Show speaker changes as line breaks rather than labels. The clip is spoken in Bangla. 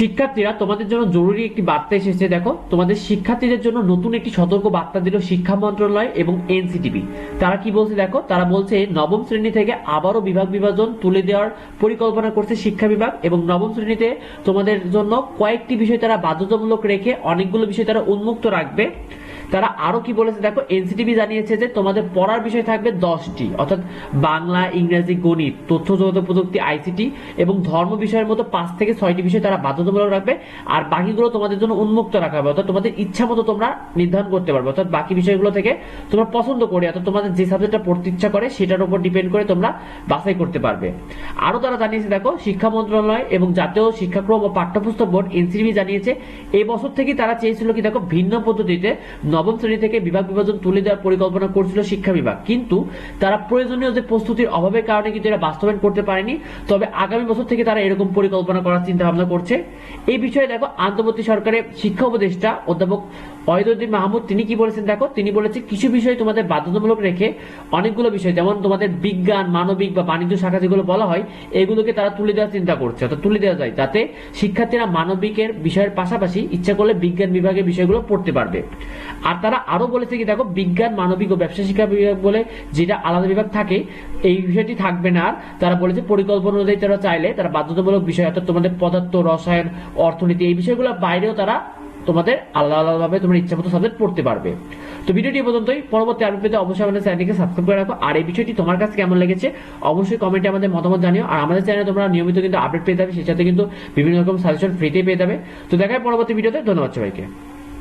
শিক্ষার্থীরা তোমাদের জন্য জরুরি একটি বার্তা এসেছে, দেখো। তোমাদের শিক্ষার্থীদের জন্য নতুন একটি সতর্ক বার্তা দিল শিক্ষা মন্ত্রণালয় এবং এনসিটিভি তারা কি বলছে, দেখো? তারা বলছে, নবম শ্রেণি থেকে আবারও বিভাগ বিভাজন তুলে দেওয়ার পরিকল্পনা করছে শিক্ষা বিভাগ এবং নবম শ্রেণীতে তোমাদের জন্য কয়েকটি বিষয় তারা বাধ্যতামূলক রেখে অনেকগুলো বিষয় তারা উন্মুক্ত রাখবে। তারা আরও কি বলেছে? দেখো, এনসিটিভি জানিয়েছে যে তোমাদের পড়ার বিষয় থাকবে দশটি, অর্থাৎ বাংলা, ইংরেজি, গণিত, তথ্য যোগাযোগ প্রযুক্তি, আইসিটি এবং ধর্ম বিষয়ের মতো পাঁচ থেকে ছয়টি বিষয় তারা বাধ্যতামূলক রাখবে। আর বাকিগুলো তোমাদের জন্য উন্মুক্ত রাখা হবে, অর্থাৎ তোমাদের ইচ্ছা মতো তোমরা নির্ধারণ করতে পারবে। অর্থাৎ বাকি বিষয়গুলো থেকে তোমরা পছন্দ করে, অর্থাৎ তোমাদের যে সাবজেক্টটা পড়তে ইচ্ছা করে, সেটার উপর ডিপেন্ড করে তোমরা বাছাই করতে পারবে। আরও তারা জানিয়েছে, দেখো, শিক্ষা মন্ত্রণালয় এবং জাতীয় শিক্ষাক্রম ও পাঠ্যপুস্তক বোর্ড এনসিবি জানিয়েছে এই বছর থেকে তারা চেয়েছিল কি, দেখো, ভিন্ন পদ্ধতিতে নবম শ্রেণি থেকে বিভাগ বিভাজন তুলে দেওয়ার পরিকল্পনা করছিল শিক্ষা বিভাগ। কিন্তু তারা প্রয়োজনীয় যে প্রস্তুতির অভাবের কারণে কিন্তু এরা বাস্তবায়ন করতে পারেনি। তবে আগামী বছর থেকে তারা এরকম পরিকল্পনা করার চিন্তা ভাবনা করছে। এই বিষয়ে দেখো, আন্তর্বর্তী সরকারের শিক্ষা উপদেষ্টা অধ্যাপক অয়দুদ্দিন মাহমুদ, তিনি কি বলেছেন দেখো, তিনি বলেছেন, কিছু বিষয় তোমাদের বাধ্যতামূলক রেখে অনেকগুলো বিষয়, যেমন তোমাদের বিজ্ঞান, মানবিক বা বাণিজ্য শাখা যেগুলো বলা হয়, এগুলোকে তারা তুলে দেওয়ার চিন্তা করছে। অর্থাৎ তুলে দেওয়া যায়, যাতে শিক্ষার্থীরা মানবিকের বিষয়ের পাশাপাশি ইচ্ছা করলে বিজ্ঞান বিভাগের বিষয়গুলো পড়তে পারবে। আর তারা আরও বলেছে কি, দেখো, বিজ্ঞান, মানবিক ও ব্যবসা শিক্ষা বিভাগ বলে যেটা আলাদা বিভাগ থাকে, এই বিষয়টি থাকবে না আর। তারা বলেছে, পরিকল্পনা অনুযায়ী তারা চাইলে তারা বাধ্যতামূলক বিষয়, অর্থাৎ তোমাদের পদার্থ, রসায়ন, অর্থনীতি, এই বিষয়গুলো বাইরেও তারা তোমাদের আলাদা আলাদাভাবে তোমার ইচ্ছা মতো সাবজেক্ট পড়তে পারবে। তো ভিডিওটি পর্যন্তই। পরবর্তী আপডেট পেতে অবশ্যই আমাদের চ্যানেলটিকে সাবস্ক্রাইব করে রাখো। আর এই বিষয়টি তোমার কাছে কেমন লেগেছে, অবশ্যই কমেন্টে আমাদের মতামত জানিও। আর আমাদের চ্যানেলে তোমরা নিয়মিত কিন্তু আপডেট পেয়ে যাবে, সেই সাথে কিন্তু বিভিন্ন রকম সাজেশন ফ্রিতে পেয়ে যাবে। তো দেখায় পরবর্তী ভিডিওতে। ধন্যবাদ সবাইকে।